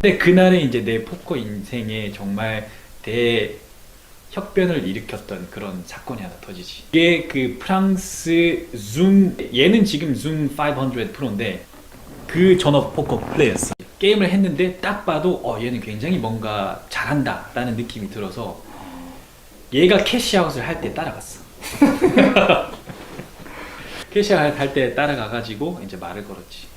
근데 그날은 이제 내 포커 인생에 정말 대 혁변을 일으켰던 그런 사건이 하나 터지지. 이게 그 프랑스 줌 얘는 지금 줌 500 프로인데 그 전업 포커 플레이였어. 게임을 했는데 딱 봐도 어 얘는 굉장히 뭔가 잘한다 라는 느낌이 들어서 얘가 캐시아웃을 할 때 따라갔어. 캐시아웃 할 때 따라가가지고 이제 말을 걸었지.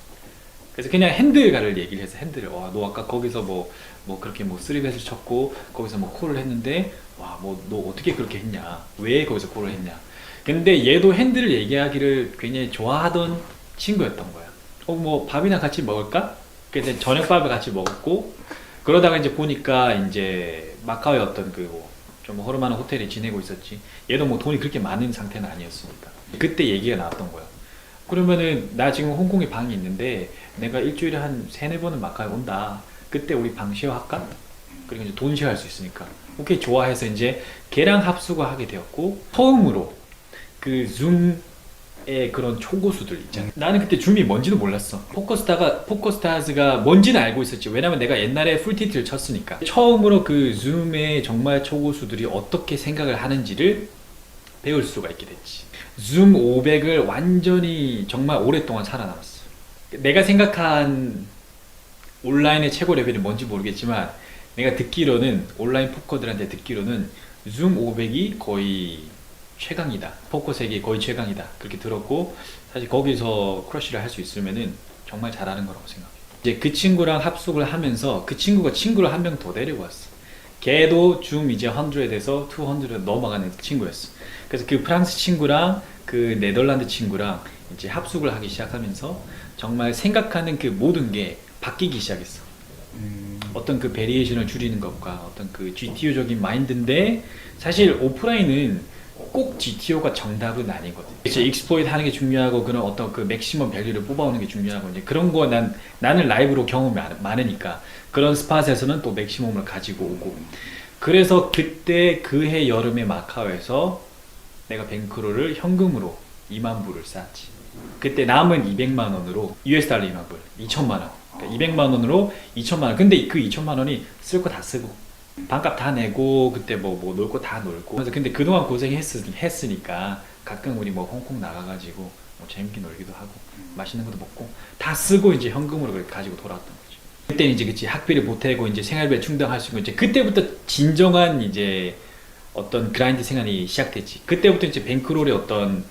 그래서 그냥 핸들가를 얘기를 해서 핸들을 와너 아까 거기서 뭐 뭐 그렇게 뭐 쓰리벳을 쳤고 거기서 뭐 콜을 했는데 와 뭐 너 어떻게 그렇게 했냐? 왜 거기서 콜을 했냐? 근데 얘도 핸들을 얘기하기를 굉장히 좋아하던 친구였던 거야. 어 뭐 밥이나 같이 먹을까? 그래서 저녁밥을 같이 먹었고 그러다가 이제 보니까 이제 마카오의 어떤 그 좀 허름한 호텔에 지내고 있었지. 얘도 뭐 돈이 그렇게 많은 상태는 아니었으니까. 그때 얘기가 나왔던 거야. 그러면은 나 지금 홍콩에 방이 있는데 내가 일주일에 한 세네 번은 마카오에 온다. 그때 우리 방 쉐어할까? 그리고 이제 돈 쉐어할 수 있으니까. 오케이 좋아해서 이제 걔랑 합수가 하게 되었고 처음으로 그 줌의 그런 초고수들 있잖아. 나는 그때 줌이 뭔지도 몰랐어. 포커스타가 포커스타즈가 뭔지는 알고 있었지. 왜냐면 내가 옛날에 풀티트를 쳤으니까. 처음으로 그 줌의 정말 초고수들이 어떻게 생각을 하는지를 배울 수가 있게 됐지. 줌 500을 완전히 정말 오랫동안 살아남았어. 내가 생각한 온라인의 최고 레벨이 뭔지 모르겠지만 내가 듣기로는 온라인 포커들한테 듣기로는 줌 500이 거의 최강이다. 포커 세계 거의 최강이다. 그렇게 들었고 사실 거기서 크러쉬를 할 수 있으면은 정말 잘하는 거라고 생각해. 이제 그 친구랑 합숙을 하면서 그 친구가 친구를 한 명 더 데리고 왔어. 걔도 줌 이제 100에서 200 넘어가는 친구였어. 그래서 그 프랑스 친구랑 그 네덜란드 친구랑 이제 합숙을 하기 시작하면서 정말 생각하는 그 모든 게 바뀌기 시작했어. 어떤 그 베리에이션을 줄이는 것과 어떤 그 GTO적인 마인드인데 사실 오프라인은 꼭 GTO가 정답은 아니거든. 이제 익스포이트 하는 게 중요하고 그런 어떤 그 맥시멈 밸류를 뽑아오는 게 중요하고 이제 그런 거 난 나는 라이브로 경험이 많- 많으니까 그런 스팟에서는 또 맥시멈을 가지고 오고 그래서 그때 그해 여름에 마카오에서 내가 뱅크로를 현금으로 2만 불을 쌓았지. 그때 남은 200만 원으로 US 달러 2만 불, 2천만 원. 그러니까 200만 원으로 2천만 원. 근데 그 2천만 원이 쓸 거 다 쓰고 반값 다 내고 그때 뭐 뭐 놀 거 다 놀고. 그래서 근데 그동안 고생했으니까 가끔 우리 뭐 홍콩 나가가지고 뭐 재밌게 놀기도 하고 맛있는 것도 먹고 다 쓰고 이제 현금으로 그렇게 가지고 돌아왔던 거지. 그때 이제 그치 학비를 보태고 이제 생활비를 충당할 수 있고 이제 그때부터 진정한 이제 어떤 그라인드 생활이 시작됐지. 그때부터 이제 뱅크롤의 어떤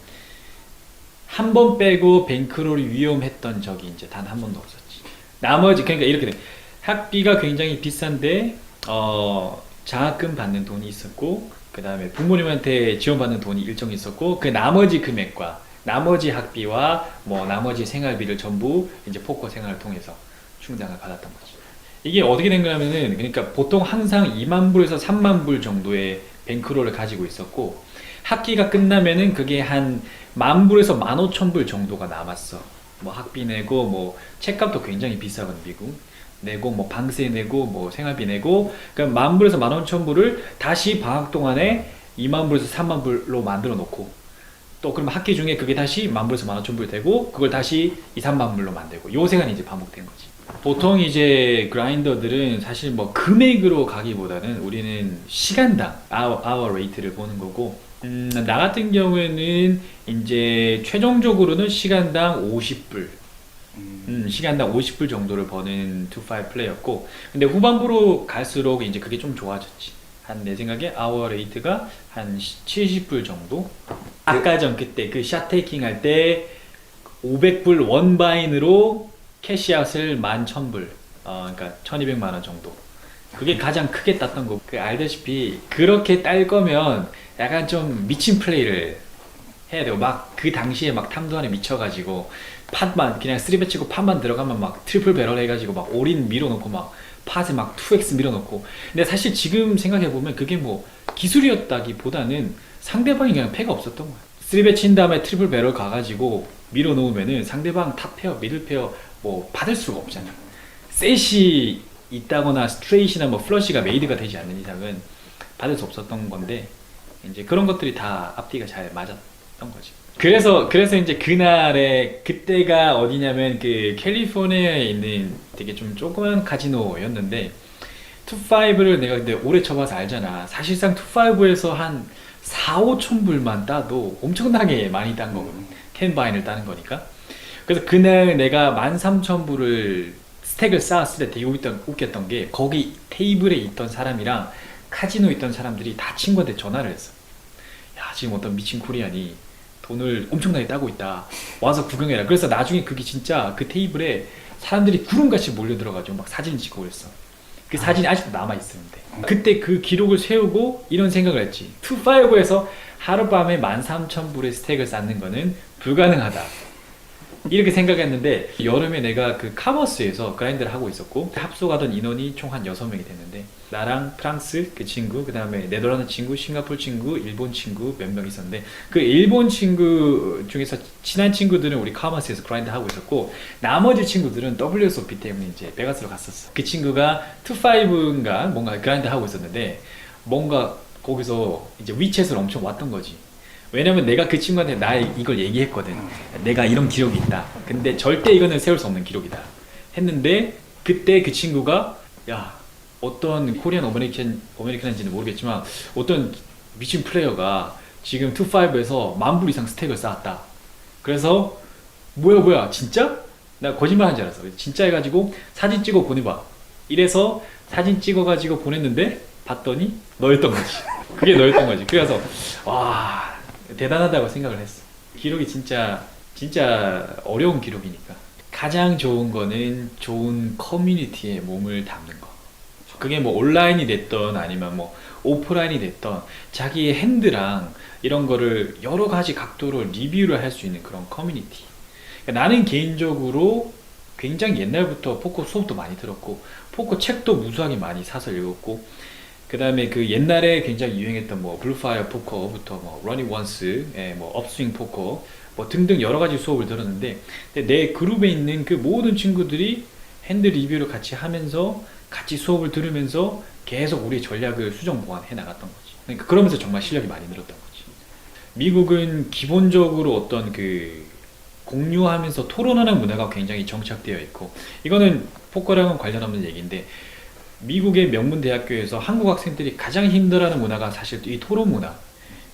한 번 빼고 뱅크롤이 위험했던 적이 이제 단 한 번도 없었지. 나머지 그러니까 이렇게 돼. 학비가 굉장히 비싼데 어 장학금 받는 돈이 있었고 그 다음에 부모님한테 지원받는 돈이 일정 있었고 그 나머지 금액과 나머지 학비와 뭐 나머지 생활비를 전부 이제 포커 생활을 통해서 충당을 받았던 거지. 이게 어떻게 된 거냐면은 그러니까 보통 항상 2만 불에서 3만 불 정도의 뱅크롤을 가지고 있었고 학기가 끝나면은 그게 한 만 불에서 만 오천 불 정도가 남았어. 뭐 학비 내고 뭐 책값도 굉장히 비싸거든 미국. 내고 뭐 방세 내고 뭐 생활비 내고 그러니까 만 불에서 만 오천 불을 다시 방학 동안에 2만 불에서 3만 불로 만들어 놓고 또 그럼 학기 중에 그게 다시 만 불에서 만 오천 불 되고 그걸 다시 2, 3만 불로 만들고 요 생활이 이제 반복된 거지. 보통 이제 그라인더들은 사실 뭐 금액으로 가기보다는 우리는 시간당 아워 레이트를 보는 거고 음, 나 같은 경우에는 이제 최종적으로는 시간당 50불. 음, 시간당 50불 정도를 버는 2-5 플레이였고 근데 후반부로 갈수록 이제 그게 좀 좋아졌지. 한 내 생각에 아워 레이트가 한 70불 정도? 아까 전 그때 그 샷 테이킹 할 때 500불 원바인으로 캐시아웃을 11,000불. 어, 그러니까 1200만 원 정도. 그게 가장 크게 땄던 거. 그 알다시피 그렇게 딸 거면 약간 좀 미친 플레이를 해야 되고 막 그 당시에 막 탐도 안에 미쳐가지고 팟만 그냥 쓰리배 치고 팟만 들어가면 막 트리플 배럴 해가지고 막 올인 밀어놓고 막 팟에 막 2x 밀어놓고. 근데 사실 지금 생각해보면 그게 뭐 기술이었다기보다는 상대방이 그냥 패가 없었던 거야. 쓰리배 친 다음에 트리플 배럴 가가지고 밀어놓으면은 상대방 탑 페어 미들 페어 뭐 받을 수가 없잖아. 셋이 있다거나 스트레이트나 뭐 플러시가 메이드가 되지 않는 이상은 받을 수 없었던 건데 이제 그런 것들이 다 앞뒤가 잘 맞았던 거지. 그래서 그래서 이제 그날에 그때가 어디냐면 그 캘리포니아에 있는 되게 좀 조그만 카지노였는데 투파이브를 내가 근데 오래 쳐봐서 알잖아. 사실상 투파이브에서 한 4, 5천 불만 따도 엄청나게 많이 딴 거거든. 캔바인을 따는 거니까. 그래서 그날 내가 13,000불을 스택을 쌓았을 때 되게 웃겼던, 웃겼던 게 거기 테이블에 있던 사람이랑 카지노에 있던 사람들이 다 친구한테 전화를 했어. 야, 지금 어떤 미친 코리안이 돈을 엄청나게 따고 있다. 와서 구경해라. 그래서 나중에 그게 진짜 그 테이블에 사람들이 구름같이 몰려들어가지고 막 사진 찍고 그랬어. 그 사진이 아직도 남아있었는데. 그때 그 기록을 세우고 이런 생각을 했지. 2.5에서 하룻밤에 13,000불의 스택을 쌓는 거는 불가능하다. 이렇게 생각했는데 여름에 내가 그 카머스에서 그라인드를 하고 있었고 합숙하던 인원이 총 한 6명이 됐는데 나랑 프랑스 그 친구 그 다음에 네덜란드 친구 싱가포르 친구 일본 친구 몇 명 있었는데 그 일본 친구 중에서 친한 친구들은 우리 카머스에서 그라인드 하고 있었고 나머지 친구들은 WSOP 때문에 이제 베가스로 갔었어. 그 친구가 2.5인가 뭔가 그라인드 하고 있었는데 뭔가 거기서 이제 위챗을 엄청 왔던 거지 왜냐면 내가 그 친구한테 나 이걸 얘기했거든. 내가 이런 기록이 있다. 근데 절대 이거는 세울 수 없는 기록이다. 했는데 그때 그 친구가 야 어떤 코리안 어메리칸 어메리칸인지는 모르겠지만 어떤 미친 플레이어가 지금 2.5에서 만불 이상 스택을 쌓았다. 그래서 뭐야 뭐야 진짜? 나 거짓말 한 줄 알았어. 진짜 해가지고 사진 찍어 보내봐. 이래서 사진 찍어가지고 보냈는데 봤더니 너였던 거지. 그게 너였던 거지. 그래서 와 대단하다고 생각을 했어. 기록이 진짜 진짜 어려운 기록이니까 가장 좋은 거는 좋은 커뮤니티에 몸을 담는 거. 그게 뭐 온라인이 됐던 아니면 뭐 오프라인이 됐던 자기의 핸드랑 이런 거를 여러 가지 각도로 리뷰를 할 수 있는 그런 커뮤니티. 그러니까 나는 개인적으로 굉장히 옛날부터 포커 수업도 많이 들었고 포커 책도 무수하게 많이 사서 읽었고 그 다음에 그 옛날에 굉장히 유행했던 뭐 블루파이어 포커부터 뭐 러닝 원스, 예, 뭐 업스윙 포커 뭐 등등 여러 가지 수업을 들었는데 내 그룹에 있는 그 모든 친구들이 핸드 리뷰를 같이 하면서 같이 수업을 들으면서 계속 우리 전략을 수정 보완해 나갔던 거지. 그러니까 그러면서 정말 실력이 많이 늘었던 거지. 미국은 기본적으로 어떤 그 공유하면서 토론하는 문화가 굉장히 정착되어 있고 이거는 포커랑은 관련 없는 얘기인데 미국의 명문 대학교에서 한국 학생들이 가장 힘들어하는 문화가 사실 이 토론 문화.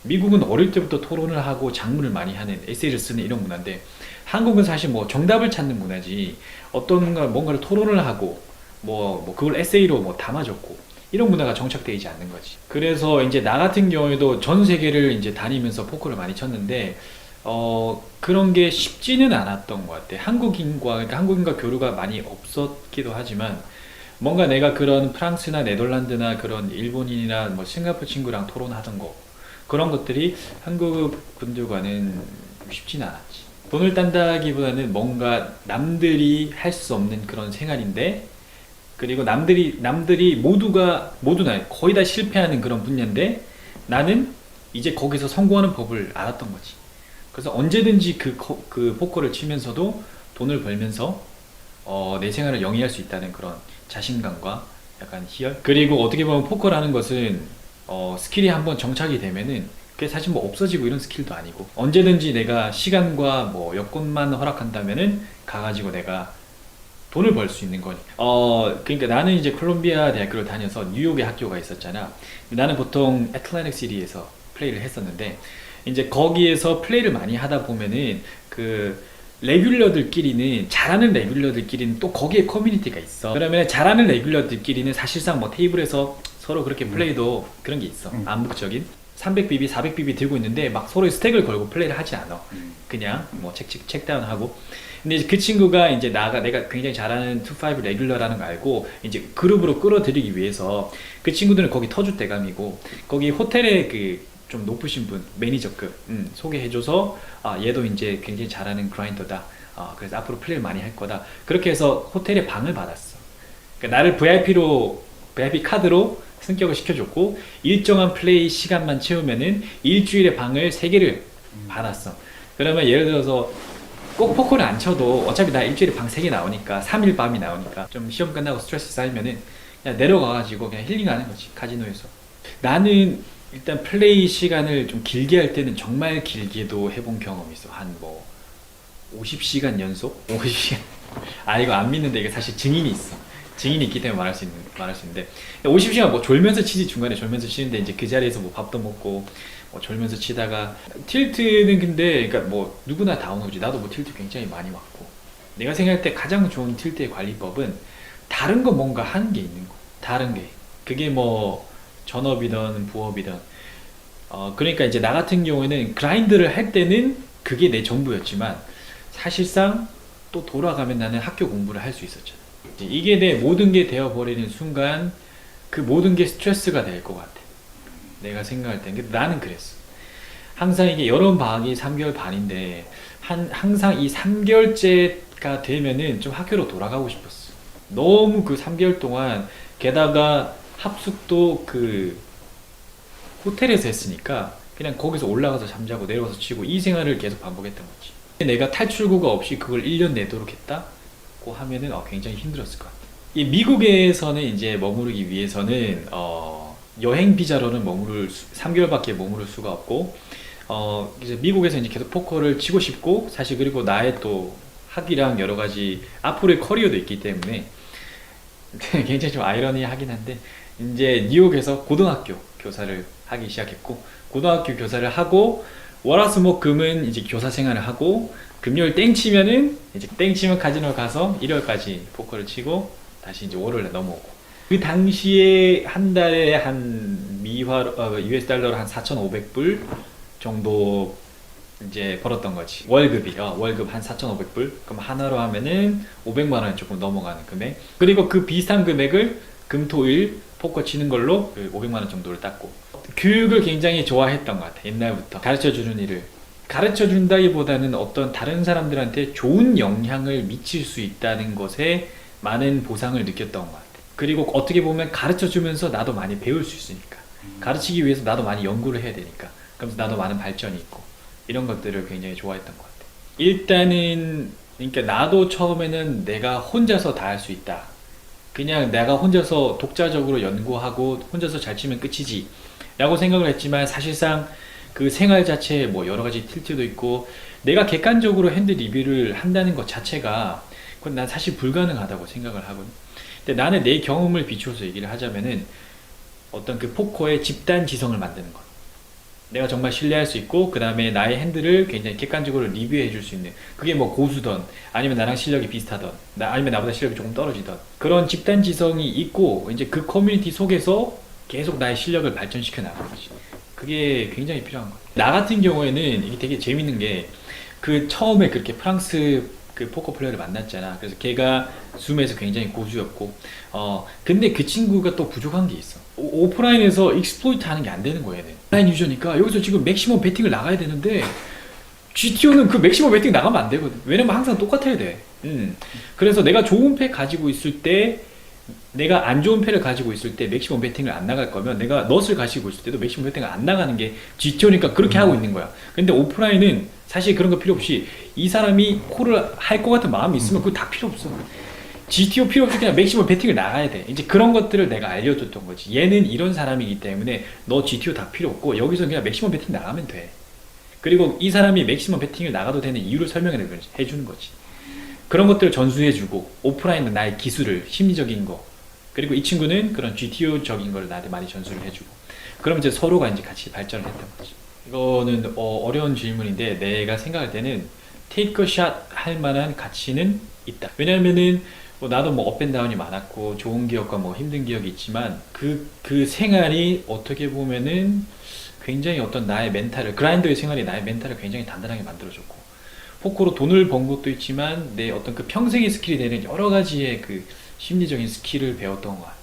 미국은 어릴 때부터 토론을 하고 작문을 많이 하는 에세이를 쓰는 이런 문화인데 한국은 사실 뭐 정답을 찾는 문화지 어떤 걸 뭔가를 토론을 하고 뭐, 뭐 그걸 에세이로 뭐 담아줬고 이런 문화가 정착되어 있지 않는 거지. 그래서 이제 나 같은 경우에도 전 세계를 이제 다니면서 포커를 많이 쳤는데 어 그런 게 쉽지는 않았던 것 같아. 한국인과 그러니까 한국인과 교류가 많이 없었기도 하지만 뭔가 내가 그런 프랑스나 네덜란드나 그런 일본인이나 뭐 싱가포르 친구랑 토론하던 거 그런 것들이 한국 분들과는 쉽지는 않았지. 돈을 딴다기보다는 뭔가 남들이 할 수 없는 그런 생활인데 그리고 남들이 남들이 모두가 모두나 거의 다 실패하는 그런 분야인데 나는 이제 거기서 성공하는 법을 알았던 거지. 그래서 언제든지 그, 거- 그 포커를 치면서도 돈을 벌면서 어, 내 생활을 영위할 수 있다는 그런 자신감과 약간 희열 그리고 어떻게 보면 포커라는 것은 어, 스킬이 한번 정착이 되면은 그게 사실 뭐 없어지고 이런 스킬도 아니고 언제든지 내가 시간과 뭐 여건만 허락한다면은 가가지고 내가 돈을 벌 수 있는 거니. 어, 그러니까 나는 이제 콜롬비아 대학교를 다녀서 뉴욕에 학교가 있었잖아. 나는 보통 애틀랜틱 시리에서 플레이를 했었는데 이제 거기에서 플레이를 많이 하다 보면은 그 레귤러들끼리는 잘하는 레귤러들끼리는 또 거기에 커뮤니티가 있어. 그러면 잘하는 레귤러들끼리는 사실상 뭐 테이블에서 서로 그렇게 플레이도 그런 게 있어. 음. 암묵적인 300BB, 400BB 들고 있는데 막 서로의 스택을 걸고 플레이를 하지 않아. 그냥 뭐 책, 책, 책다운하고. 근데 이제 그 친구가 이제 나가 내가 굉장히 잘하는 2.5 레귤러라는 거 알고 이제 그룹으로 끌어들이기 위해서 그 친구들은 거기 터줏 대감이고 거기 호텔에 그 좀 높으신 분 매니저급 음, 소개해줘서 아 얘도 이제 굉장히 잘하는 그라인더다. 아 그래서 앞으로 플레이를 많이 할 거다. 그렇게 해서 호텔에 방을 받았어. 그러니까 나를 VIP로 VIP 카드로 승격을 시켜줬고 일정한 플레이 시간만 채우면은 일주일에 방을 세 개를 받았어. 그러면 예를 들어서 꼭 포커를 안 쳐도 어차피 나 일주일에 방세개 나오니까 3일 밤이 나오니까 좀 시험 끝나고 스트레스 쌓이면은 그냥 내려가가지고 그냥 힐링하는 거지 카지노에서. 나는 일단 플레이 시간을 좀 길게 할 때는 정말 길게도 해본 경험이 있어. 한 뭐 50시간 연속? 50시간. 아 이거 안 믿는데 이게 사실 증인이 있어. 증인이 있기 때문에 말할 수 있는 말할 수 있는데 50시간 뭐 졸면서 치지 중간에 졸면서 치는데 이제 그 자리에서 뭐 밥도 먹고 뭐 졸면서 치다가 틸트는 근데 그러니까 뭐 누구나 다 오지 나도 뭐 틸트 굉장히 많이 맞고 내가 생각할 때 가장 좋은 틸트의 관리법은 다른 거 뭔가 하는 게 있는 거 다른 게 그게 뭐 전업이든 부업이든. 어 그러니까 이제 나 같은 경우에는 그라인드를 할 때는 그게 내 전부였지만 사실상 또 돌아가면 나는 학교 공부를 할 수 있었잖아. 이게 내 모든 게 되어버리는 순간 그 모든 게 스트레스가 될 것 같아. 내가 생각할 때 근데 나는 그랬어. 항상 이게 여름 방학이 3개월 반인데 한 항상 이 3개월째가 되면은 좀 학교로 돌아가고 싶었어. 너무 그 3개월 동안 게다가 합숙도 그 호텔에서 했으니까 그냥 거기서 올라가서 잠자고 내려가서 치고 이 생활을 계속 반복했던 거지. 내가 탈출구가 없이 그걸 1년 내도록 했다고 하면은 어, 굉장히 힘들었을 것 같아. 이 미국에서는 이제 머무르기 위해서는 어, 여행 비자로는 머무를 수, 3개월밖에 머무를 수가 없고 어, 이제 미국에서 이제 계속 포커를 치고 싶고 사실 그리고 나의 또 학위랑 여러 가지 앞으로의 커리어도 있기 때문에 굉장히 좀 아이러니하긴 한데 이제 뉴욕에서 고등학교 교사를 하기 시작했고 고등학교 교사를 하고 월화수목금은 이제 교사 생활을 하고 금요일 땡 치면은 이제 땡 치면 카지노 가서 일요일까지 포커를 치고 다시 이제 월요일에 넘어오고. 그 당시에 한 달에 한 미화 어, US 달러로 한 4,500불 정도 이제 벌었던 거지. 월급이 어, 월급 한 4,500불? 그럼 하나로 하면은 500만 원 조금 넘어가는 금액. 그리고 그 비슷한 금액을 금 토 일 포커 치는 걸로 그 500만 원 정도를 땄고. 교육을 굉장히 좋아했던 것 같아 옛날부터. 가르쳐 주는 일을. 가르쳐 준다기보다는 어떤 다른 사람들한테 좋은 영향을 미칠 수 있다는 것에 많은 보상을 느꼈던 것 같아. 그리고 어떻게 보면 가르쳐 주면서 나도 많이 배울 수 있으니까. 가르치기 위해서 나도 많이 연구를 해야 되니까. 그러면서 나도 많은 발전이 있고 이런 것들을 굉장히 좋아했던 것 같아 일단은 그러니까 나도 처음에는 내가 혼자서 다 할 수 있다. 그냥 내가 혼자서 독자적으로 연구하고 혼자서 잘 치면 끝이지 라고 생각을 했지만 사실상 그 생활 자체에 뭐 여러 가지 틸트도 있고 내가 객관적으로 핸드 리뷰를 한다는 것 자체가 그건 난 사실 불가능하다고 생각을 하거든. 근데 나는 내 경험을 비추어서 얘기를 하자면은 어떤 그 포커의 집단 지성을 만드는 것 내가 정말 신뢰할 수 있고 그 다음에 나의 핸들을 굉장히 객관적으로 리뷰해 줄 수 있는 그게 뭐 고수던 아니면 나랑 실력이 비슷하던 나, 아니면 나보다 실력이 조금 떨어지던 그런 집단 지성이 있고 이제 그 커뮤니티 속에서 계속 나의 실력을 발전시켜 나가는 거지. 그게 굉장히 필요한 거야 나 같은 경우에는 이게 되게 재밌는 게 그 처음에 그렇게 프랑스 그 포커 플레이어를 만났잖아. 그래서 걔가 줌에서 굉장히 고수였고 어 근데 그 친구가 또 부족한 게 있어. 오- 오프라인에서 익스플로이트 하는 게 안 되는 거야 얘는. 온 라인 유저니까 여기서 지금 맥시멈 배팅을 나가야 되는데 GTO는 그 맥시멈 배팅 나가면 안 되거든. 왜냐면 항상 똑같아야 돼. 음. 그래서 내가 좋은 패 가지고 있을 때 내가 안 좋은 패를 가지고 있을 때 맥시멈 배팅을 안 나갈 거면 내가 넛을 가지고 있을 때도 맥시멈 배팅을 안 나가는 게 GTO니까 그렇게 하고 있는 거야. 근데 오프라인은 사실 그런 거 필요 없이 이 사람이 콜을 할 것 같은 마음이 있으면 그거 다 필요 없어 GTO 필요 없이 그냥 맥시멈 배팅을 나가야 돼. 이제 그런 것들을 내가 알려줬던 거지. 얘는 이런 사람이기 때문에 너 GTO 다 필요 없고 여기서 그냥 맥시멈 배팅 나가면 돼. 그리고 이 사람이 맥시멈 배팅을 나가도 되는 이유를 설명해 주는 거지. 그런 것들을 전수해주고 오프라인은 나의 기술을 심리적인 거 그리고 이 친구는 그런 GTO적인 걸 나한테 많이 전수를 해주고 그럼 이제 서로가 이제 같이 발전을 했던 거지. 이거는 어, 려운 질문인데 내가 생각할 때는 테이크 샷 할 만한 가치는 있다. 왜냐면은 뭐 나도 뭐 업앤다운이 많았고 좋은 기억과 뭐 힘든 기억이 있지만 그, 그 생활이 어떻게 보면은 굉장히 어떤 나의 멘탈을 그라인더의 생활이 나의 멘탈을 굉장히 단단하게 만들어줬고 포커로 돈을 번 것도 있지만 내 어떤 그 평생의 스킬이 되는 여러 가지의 그 심리적인 스킬을 배웠던 것 같아.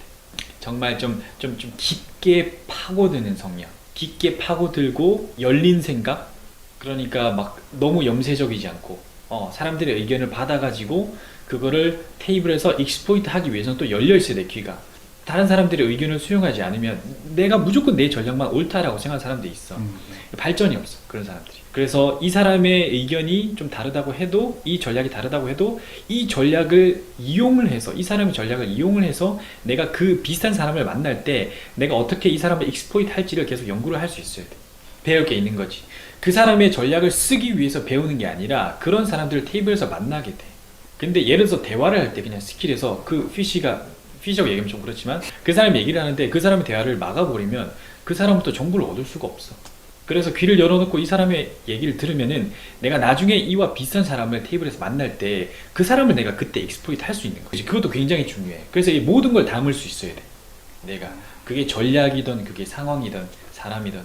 정말 좀, 좀, 좀 깊게 파고드는 성향. 깊게 파고들고 열린 생각? 그러니까 막 너무 염세적이지 않고, 어, 사람들의 의견을 받아가지고, 그거를 테이블에서 익스포이트 하기 위해서는 또 열려 있어야 돼, 귀가. 다른 사람들의 의견을 수용하지 않으면 내가 무조건 내 전략만 옳다라고 생각하는 사람들이 있어. 음. 발전이 없어 그런 사람들이 그래서 이 사람의 의견이 좀 다르다고 해도 이 전략이 다르다고 해도 이 전략을 이용을 해서 이 사람의 전략을 이용을 해서 내가 그 비슷한 사람을 만날 때 내가 어떻게 이 사람을 익스포이트 할지를 계속 연구를 할 수 있어야 돼 배울 게 있는 거지 그 사람의 전략을 쓰기 위해서 배우는 게 아니라 그런 사람들을 테이블에서 만나게 돼 근데 예를 들어서 대화를 할 때 그냥 스킬에서 그 피시가 피시라고 얘기하면 좀 그렇지만 그 사람이 얘기를 하는데 그 사람의 대화를 막아버리면 그 사람부터 정보를 얻을 수가 없어 그래서 귀를 열어놓고 이 사람의 얘기를 들으면은 내가 나중에 이와 비슷한 사람을 테이블에서 만날 때 그 사람을 내가 그때 익스플로이트 할 수 있는 거지. 그것도 굉장히 중요해. 그래서 이 모든 걸 담을 수 있어야 돼. 내가 그게 전략이든 그게 상황이든 사람이든